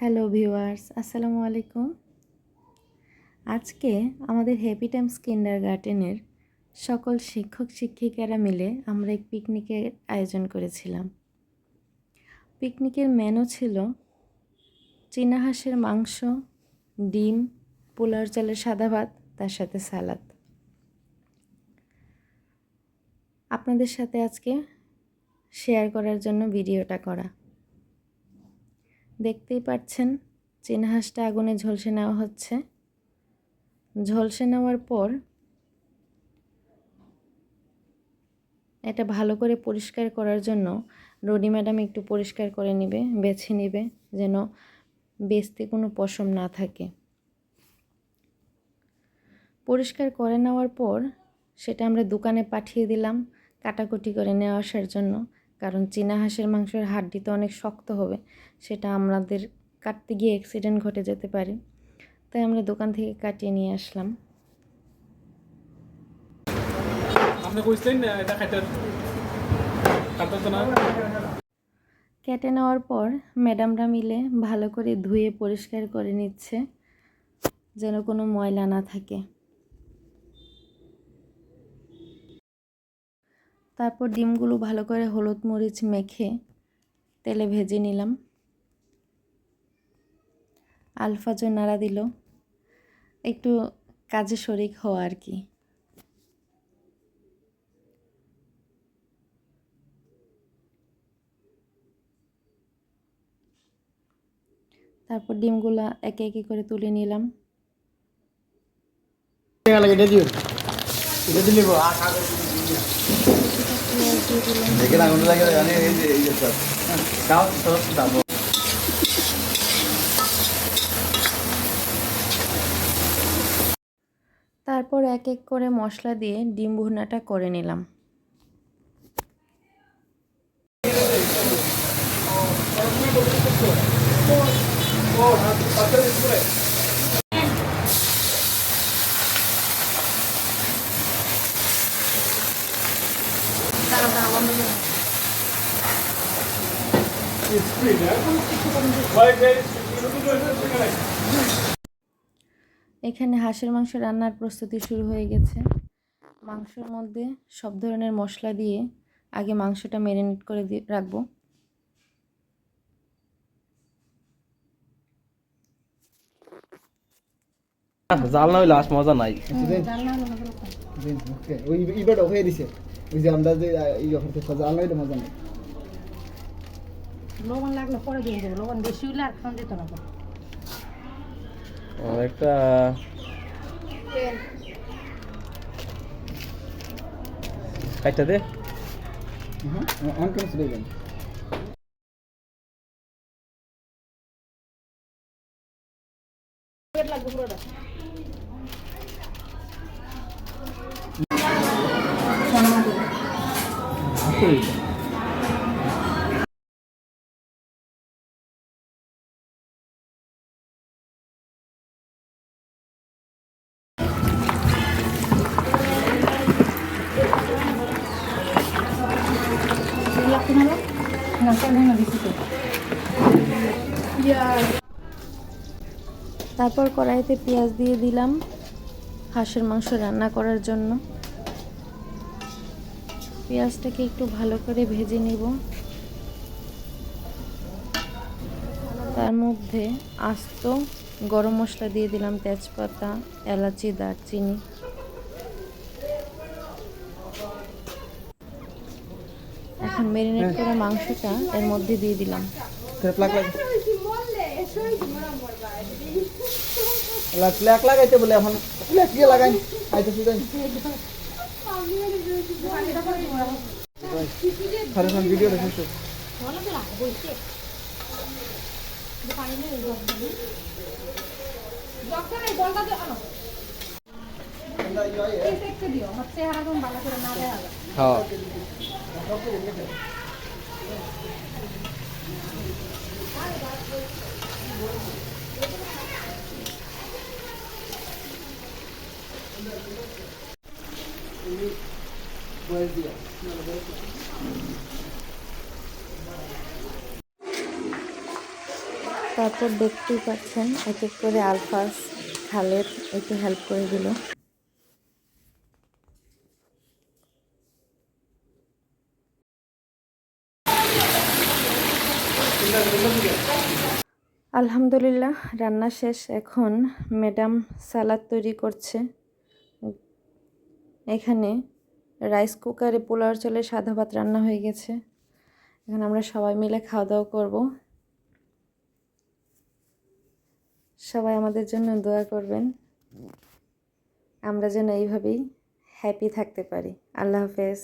Hello viewers, আসসালামু আলাইকুম। আজকে আমাদের হ্যাপি টাইমস কিন্ডার গার্ডেনের সকল শিক্ষক শিক্ষিকারা মিলে আমরা এক পিকনিকের আয়োজন করেছিলাম। পিকনিকের মেনু ছিল চীনা হাঁসের মাংস, ডিম পোলার চালের সাদা ভাত, তার সাথে সালাদ। আপনাদের সাথে আজকে শেয়ার করার জন্য ভিডিওটা করা। দেখতেই পাচ্ছেন, চীনা হাঁসটা আগুনে ঝলসে নেওয়া হচ্ছে। ঝলসে নেওয়ার পর এটা ভালো করে পরিষ্কার করার জন্য রনি ম্যাডাম একটু পরিষ্কার করে নেবে, বেছে নেবে, যেন বেচতে কোনো পশম না থাকে। পরিষ্কার করে নেওয়ার পর সেটা আমরা দোকানে পাঠিয়ে দিলাম, কাটাকুটি করে নিয়ে আসার জন্য। কারণ চীনা হাঁসের মাংসের হাড্ডি তো অনেক শক্ত হবে সেটা আমাদের কাটতে গিয়ে অ্যাক্সিডেন্ট ঘটে যেতে পারে। তাই আমরা দোকান থেকে কাটিয়ে নিয়ে আসলাম। কেটে নেওয়ার পর ম্যাডামরা মিলে ভালো করে ধুয়ে পরিষ্কার করে নিচ্ছে যেন কোনো ময়লা না থাকে। তারপর ডিমগুলো ভালো করে হলুদ মরিচ মেখে তেলে ভেজে নিলাম। আলফাজো নাড়া দিল, একটু কাজে শরিক হওয়া আর কি। তারপর ডিমগুলো একে একে করে তুলে নিলাম। আগুন লাগে এই যে এই যে সব তারপর এক এক করে মশলা দিয়ে ডিম ভুনাটা করে নিলাম। এখানে হাঁসের মাংস রান্নার প্রস্তুতি শুরু হয়ে গেছে মাংসের মধ্যে সব ধরনের মশলা দিয়ে আগে মাংসটা ম্যারিনেট করে দিয়ে রাখব জাল না হইলে আস মজা নাই ওই ইবাটা হয়ে দিছে ওই যে আমরা যে জাল লাগে মজা নেই লবণ লাগলে পরে দিয়ে দেবো লবণ বেশি হলে আর খাওয়া যেত না। একটা কাইটা দে। হ্যাঁ অন চলে লাগতে তারপর কড়াইতে পেঁয়াজ দিয়ে দিলাম হাঁসের মাংস রান্না করার জন্য। পেঁয়াজটাকে একটু ভালো করে ভেজে নিব। তার মধ্যে আস্ত গরম মশলা দিয়ে দিলাম তেজপাতা, এলাচি, দারচিনি। এখন ম্যারিনেট করা মাংসটা এর মধ্যে দিয়ে দিলাম। প্লাক লাগাইতে বলে এখন। প্লাক দিয়ে লাগাই। আইতে ভিডিও হ্যাঁ। তারপর দেখতেই পাচ্ছেন এক এক করে আলফাস খালের একটু হেল্প করে দিল। আলহামদুলিল্লাহ, রান্না শেষ। এখন ম্যাডাম সালাদ তৈরি করছে। এখানে রাইস কুকারে পোলাওর চলে সাদা ভাত রান্না হয়ে গেছে। এখন আমরা সবাই মিলে খাওয়া দাওয়া করব। সবাই আমাদের জন্য দোয়া করবেন। আমরা যেন এইভাবেই হ্যাপি থাকতে পারি। আল্লাহ হাফেজ।